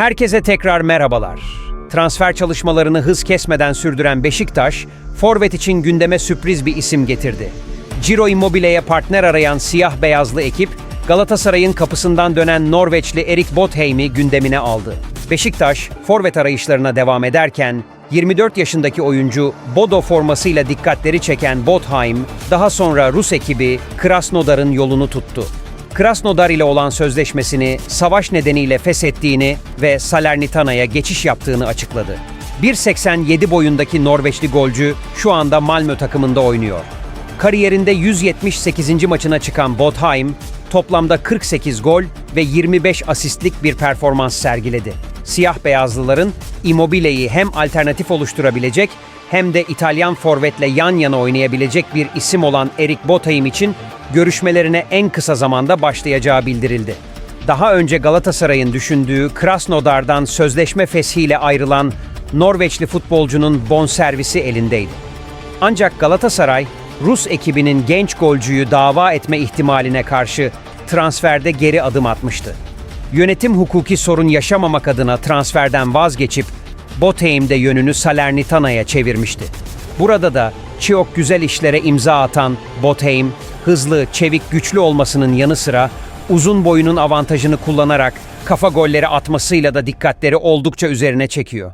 Herkese tekrar merhabalar. Transfer çalışmalarını hız kesmeden sürdüren Beşiktaş, forvet için gündeme sürpriz bir isim getirdi. Ciro Immobile'ye partner arayan siyah beyazlı ekip, Galatasaray'ın kapısından dönen Norveçli Erik Botheim'i gündemine aldı. Beşiktaş, forvet arayışlarına devam ederken, 24 yaşındaki oyuncu Bodo formasıyla dikkatleri çeken Botheim, daha sonra Rus ekibi Krasnodar'ın yolunu tuttu. Krasnodar ile olan sözleşmesini savaş nedeniyle feshettiğini ve Salernitana'ya geçiş yaptığını açıkladı. 1.87 boyundaki Norveçli golcü şu anda Malmö takımında oynuyor. Kariyerinde 178. maçına çıkan Botheim, toplamda 48 gol ve 25 asistlik bir performans sergiledi. Siyah beyazlıların Immobile'yi hem alternatif oluşturabilecek hem de İtalyan forvetle yan yana oynayabilecek bir isim olan Erik Botheim için görüşmelerine en kısa zamanda başlayacağı bildirildi. Daha önce Galatasaray'ın düşündüğü Krasnodar'dan sözleşme feshiyle ayrılan Norveçli futbolcunun bonservisi elindeydi. Ancak Galatasaray, Rus ekibinin genç golcüyü dava etme ihtimaline karşı transferde geri adım atmıştı. Yönetim hukuki sorun yaşamamak adına transferden vazgeçip Botheim'de yönünü Salernitana'ya çevirmişti. Burada da çok güzel işlere imza atan Botheim, hızlı, çevik, güçlü olmasının yanı sıra uzun boyunun avantajını kullanarak kafa golleri atmasıyla da dikkatleri oldukça üzerine çekiyor.